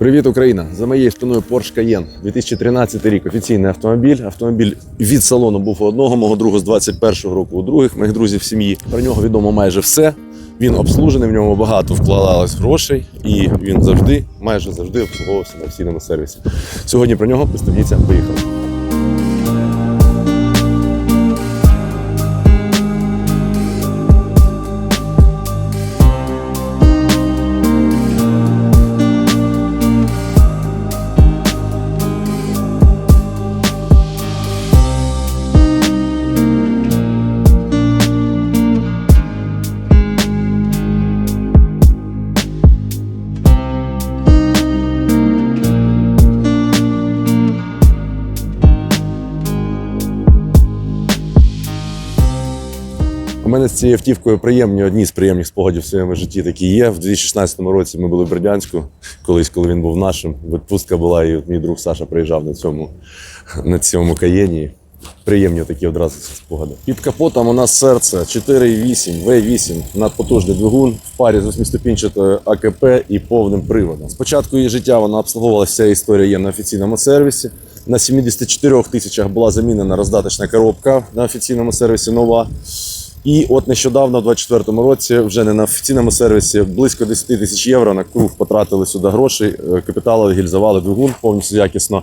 Привіт, Україна! За моєю спиною Porsche Cayenne. 2013 рік. Офіційний автомобіль. Автомобіль від салону був у одного, мого друга з 21-го року у других, моїх друзів сім'ї. Про нього відомо майже все. Він обслужений, в ньому багато вкладалось грошей, і він завжди, майже завжди обслуговувався на офіційному сервісі. Сьогодні про нього пристебніться, поїхали. Мене з цією автівкою приємні, одні з приємних спогадів в своєму житті такі є. В 2016 році ми були в Бердянську, колись, коли він був нашим. Відпустка була, і мій друг Саша приїжджав на цьому, на цьому каєні. Приємні такі одразу спогади. Під капотом у нас серце 4,8, V8, надпотужний двигун в парі з восьмиступінчатою АКП і повним приводом. Спочатку її життя вона обслуговувалася, вся історія є на офіційному сервісі. На 74 тисячах була замінена роздаточна коробка на офіційному сервісі нова. І от нещодавно, в 24-му році, вже не на офіційному сервісі, близько 10 тисяч євро на круг потратили сюди грошей, е, капітали, гільзували двигун повністю якісно.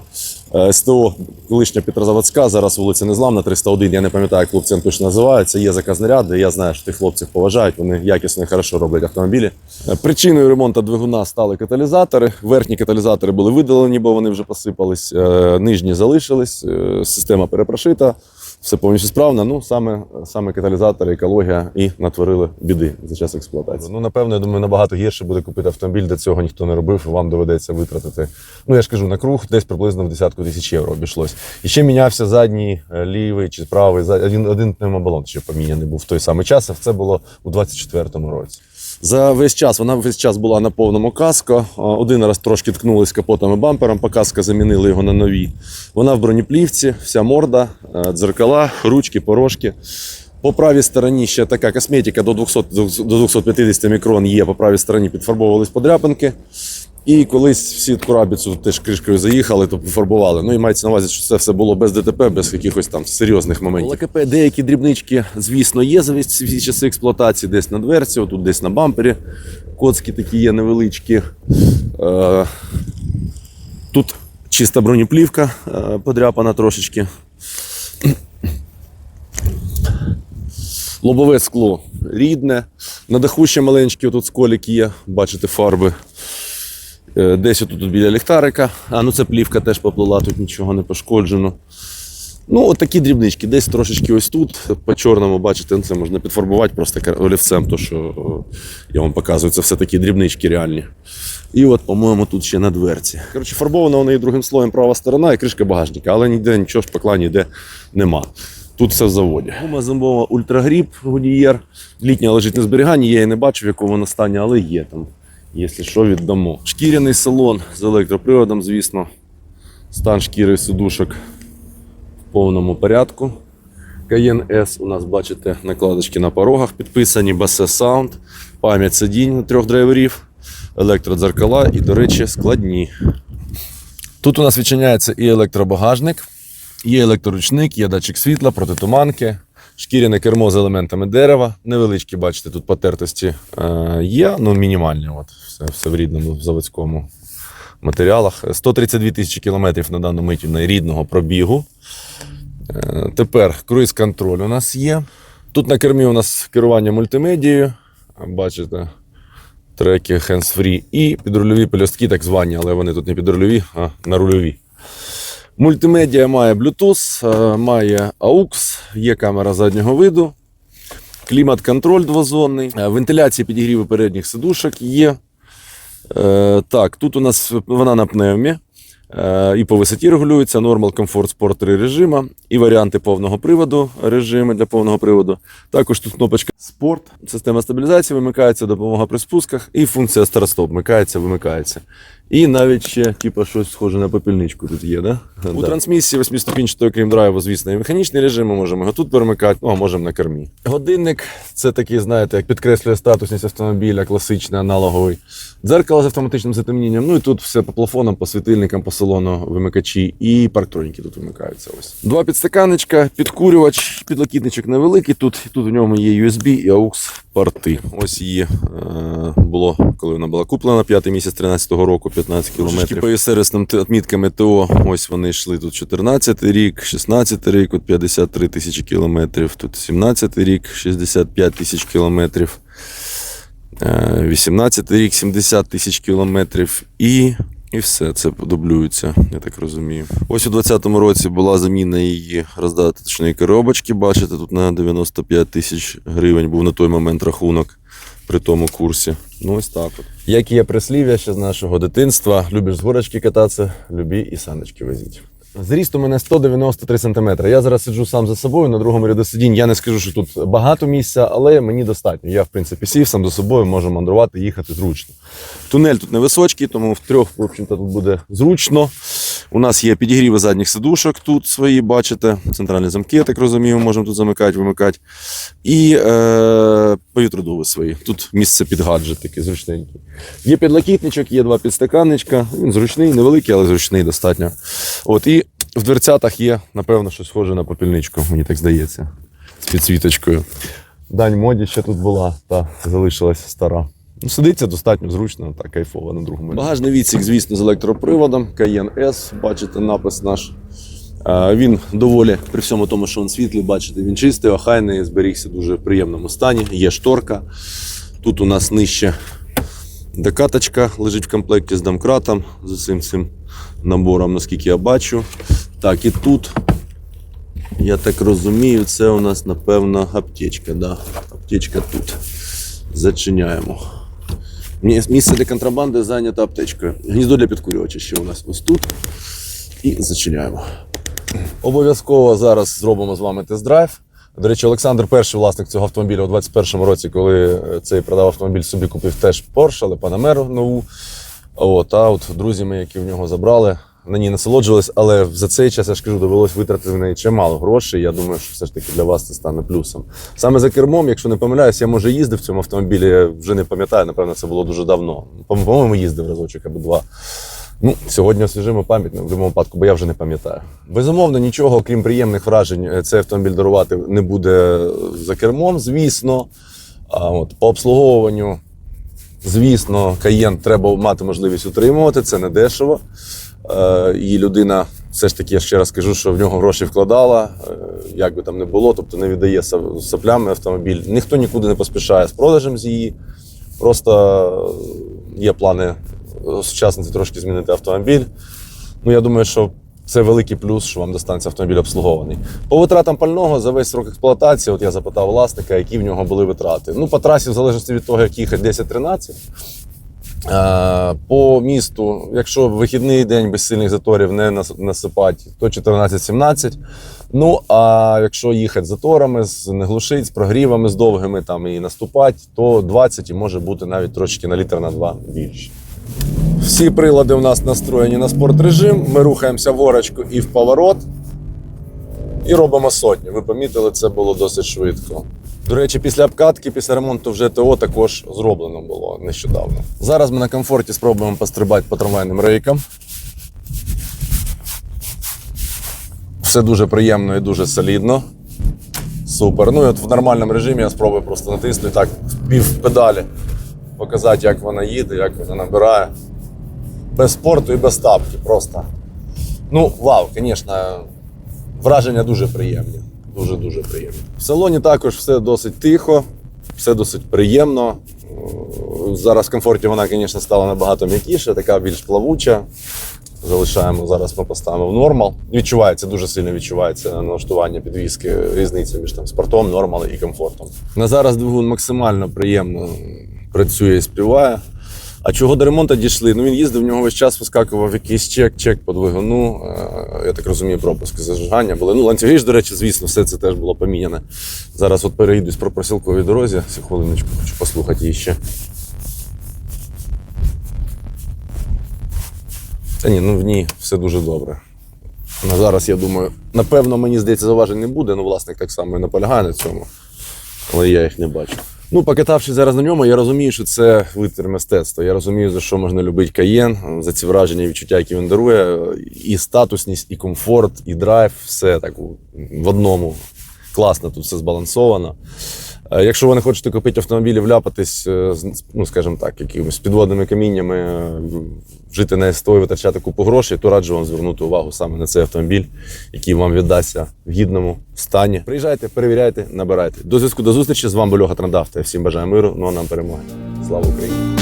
Е, СТО колишня Петрозаводська, зараз вулиця Незламна, 301, я не пам'ятаю, як хлопцям точно називається. Є заказний ряд, де я знаю, що тих хлопців поважають, вони якісно і хорошо роблять автомобілі. Е, Причиною ремонту двигуна стали каталізатори. Верхні каталізатори були видалені, бо вони вже посипались, нижні залишились, система перепрошита все повністю справно. Ну саме, саме каталізатори, екологія і натворили біди за час експлуатації. Ну напевно, я думаю, набагато гірше буде купити автомобіль, де цього ніхто не робив. Вам доведеться витратити. Ну я ж кажу, на круг десь приблизно в десятку тисяч євро обійшлось. І ще мінявся задній, е, лівий чи правий. Один, один пневмобалон ще поміняний був в той самий час. А це було у 24-му році. За весь час вона весь час була на повному каско. Один раз трошки ткнулись капотом і бампером, по каско замінили його на нові. Вона в бронеплівці, вся морда, е, дзеркала, ручки, порожки. По правій стороні ще така косметика до 200, до 250 мікрон є. По правій стороні підфарбовувались подряпинки. І колись всі корабіцю теж кришкою заїхали, то пофарбували. Ну і мається на увазі, що це все було без ДТП, без якихось там серйозних моментів. ЛКП деякі дрібнички, звісно, є за всі часи експлуатації, десь на дверці, отут десь на бампері. Коцки такі є невеличкі. Е, тут чиста бронеплівка е, подряпана трошечки. Лобове скло рідне. На даху ще маленькі тут сколік є, бачите, фарби. Е, Десь отут тут біля ліхтарика. А ну це плівка теж поплила, тут нічого не пошкоджено. Ну, от такі дрібнички. Десь трошечки ось тут, по чорному, бачите, це можна підфарбувати просто олівцем, то що я вам показую, це все такі дрібнички реальні. І от, по-моєму, тут ще на дверці. Коротше, фарбована вона і другим слоєм права сторона і кришка багажника, але ніде нічого шпакла ніде нема. Тут все в заводі. Гума зимова ультрагріп Гудієр. Літня лежить на зберіганні, я її не бачив, в якому вона стані, але є там. Якщо що, віддамо. Шкіряний салон з електроприводом, звісно. Стан шкіри сидушок в повному порядку. Cayenne S у нас, бачите, накладочки на порогах підписані, Basse Sound, пам'ять сидінь трьох драйверів, електродзеркала і, до речі, складні. Тут у нас відчиняється і електробагажник, є електроручник, є датчик світла, протитуманки, шкіряне кермо з елементами дерева. Невеличкі, бачите, тут потертості е, є, ну мінімальні. От, все, все в рідному заводському матеріалах. 132 тисячі кілометрів на дану мить рідного пробігу. Е, Тепер круїз-контроль у нас є. Тут на кермі у нас керування мультимедією. Бачите, треки hands-free і підрульові пелюстки, так звані, але вони тут не підрульові, а на рульові. Мультимедіа має Bluetooth, е, має AUX, є камера заднього виду, клімат-контроль двозонний, е, вентиляція підігріву передніх сидушок є. Е, Так, тут у нас вона на пневмі. І по висоті регулюється Normal Comfort Sport 3 режима, і варіанти повного приводу, режими для повного приводу. Також тут кнопочка Sport, система стабілізації вимикається, допомога при спусках, і функція старт-стоп вмикається, вимикається. І навіть ще, типу, щось схоже на попільничку тут є, да? У трансмісії восьмиступінчатого, крім драйву, звісно, і механічний режим, ми можемо його тут перемикати, ну а можемо на кермі. Годинник це такий, знаєте, як підкреслює статусність автомобіля, класичний, аналоговий. Дзеркало з автоматичним затемнінням. Ну і тут все по плафонам, по світильникам, по салону вимикачі і парктроніки тут вимикаються. Ось. Два підстаканничка, підкурювач, підлокітничок невеликий. Тут, тут в ньому є USB і AUX порти. Ось її е, було, коли вона була куплена, п'ятий місяць 13-го року, 15 кілометрів. По сервісним т- відмітками ТО, ось вони йшли тут 14 рік, 16 рік, от 53 тисячі кілометрів, тут 17 рік, 65 тисяч кілометрів. Е, 18 рік, 70 тисяч кілометрів і, і все це дублюється, я так розумію. Ось у 2020 році була заміна її роздаточної коробочки. Бачите, тут на 95 тисяч гривень був на той момент рахунок при тому курсі. Ну, ось так от. Як є прислів'я ще з нашого дитинства: любиш з горочки кататися, любі і саночки везіть. Зріст у мене 193 см. Я зараз сиджу сам за собою на другому ряду сидінь. Я не скажу, що тут багато місця, але мені достатньо. Я, в принципі, сів сам за собою, можу мандрувати, їхати зручно. Тунель тут невисочкий, тому в трьох, в общем-то, тут буде зручно. У нас є підігріви задніх сидушок тут свої, бачите. Центральні замки, я так розумію, можемо тут замикати, вимикати. І е, повітродуви свої. Тут місце під гаджет зручненький. Є підлокітничок, є два підстаканничка. Він зручний, невеликий, але зручний достатньо. От і в дверцятах є, напевно, щось схоже на попільничку, мені так здається, з підсвіточкою. Дань моді ще тут була, та залишилась стара. Ну, сидиться достатньо зручно та кайфово на другому. Багажний відсік, звісно, з електроприводом. Cayenne S, бачите, напис наш. Він доволі, при всьому тому, що він світлий, бачите, він чистий, охайний, зберігся в дуже приємному стані. Є шторка. Тут у нас нижче декаточка лежить в комплекті з домкратом, з усім цим набором, наскільки я бачу. Так, і тут, я так розумію, це у нас, напевно, аптечка. Да. Аптечка тут. Зачиняємо. Мі- Місце для контрабанди зайнято аптечкою. Гніздо для підкурювача ще у нас ось тут. І зачиняємо. Обов'язково зараз зробимо з вами тест-драйв. До речі, Олександр перший власник цього автомобіля у 21-му році, коли е, цей продав автомобіль, собі купив теж Porsche, але Panamera нову. От, а от друзі ми, які в нього забрали, на ній насолоджувались, але за цей час, я ж кажу, довелось витратити в неї чимало грошей. Я думаю, що все ж таки для вас це стане плюсом. Саме за кермом, якщо не помиляюсь, я може їздив в цьому автомобілі, я вже не пам'ятаю, напевно, це було дуже давно. По- По-моєму, їздив разочок або два. Ну, сьогодні освіжимо пам'ять в будь-якому випадку, бо я вже не пам'ятаю. Безумовно, нічого, крім приємних вражень, е, цей автомобіль дарувати не буде за кермом, звісно. А от по обслуговуванню, звісно, каєн треба мати можливість утримувати, це не дешево. Е, і людина, все ж таки, я ще раз кажу, що в нього гроші вкладала, е, як би там не було, тобто не віддає саплями автомобіль. Ніхто нікуди не поспішає з продажем з її. Просто е, є плани сучасниці трошки змінити автомобіль. Ну, я думаю, що це великий плюс, що вам достанеться автомобіль обслугований. По витратам пального за весь срок експлуатації, от я запитав власника, які в нього були витрати. Ну, по трасі, в залежності від того, як їхати 10-13. Е, По місту, якщо вихідний день без сильних заторів не нас- насипати, то 14-17. Ну а якщо їхати з заторами, з не глушить, з прогрівами, з довгими там і наступати, то 20 і може бути навіть трошки на літр на 2 більше. Всі прилади у нас настроєні на спортрежим. Ми рухаємося в горочку і в поворот. І робимо сотню. Ви помітили, це було досить швидко. До речі, після обкатки, після ремонту вже ТО також зроблено було нещодавно. Зараз ми на комфорті спробуємо пострибати по трамвайним рейкам. Все дуже приємно і дуже солідно. Супер. Ну і от в нормальному режимі я спробую просто натиснути так в пів педалі, показати, як вона їде, як вона набирає. Без спорту і без тапки. Просто. Ну, вау, звісно, враження дуже приємні. Дуже-дуже приємні. В салоні також все досить тихо, все досить приємно. Е, Зараз в комфорті вона, звісно, стала набагато м'якіша, така більш плавуча. Залишаємо зараз. Ми поставимо в нормал. Відчувається дуже сильно відчувається налаштування підвіски, різниця між там спортом, нормал і комфортом. На зараз двигун максимально приємно працює і співає. А чого до ремонту дійшли? Ну він їздив, в нього весь час вискакував якийсь чек, чек по двигуну. Е, Я так розумію, пропуски зажигання були. Ну, ланцюги ж, до речі, звісно, все це теж було поміняне. Зараз от переїдусь по просілковій дорозі. Цю хвилиночку хочу послухати її ще. Та ні, ну в ній все дуже добре. На зараз, я думаю, напевно, мені здається, зауважень не буде, ну власник так само і наполягає на цьому, але я їх не бачу. Ну, покатавшись зараз на ньому, я розумію, що це витвір мистецтва. Я розумію, за що можна любити каєн, за ці враження і відчуття, які він дарує. І статусність, і комфорт, і драйв все так в одному. Класно, тут все збалансовано. Е, Якщо ви не хочете купити автомобіль і вляпатись, е, ну скажімо так, якимись підводними каміннями, е, жити на СТО і витрачати купу грошей, то раджу вам звернути увагу саме на цей автомобіль, який вам віддасться в гідному стані. Приїжджайте, перевіряйте, набирайте. До зв'язку до зустрічі. З вами Льоха Трандавта. Всім бажаю миру, ну а нам перемоги. Слава Україні!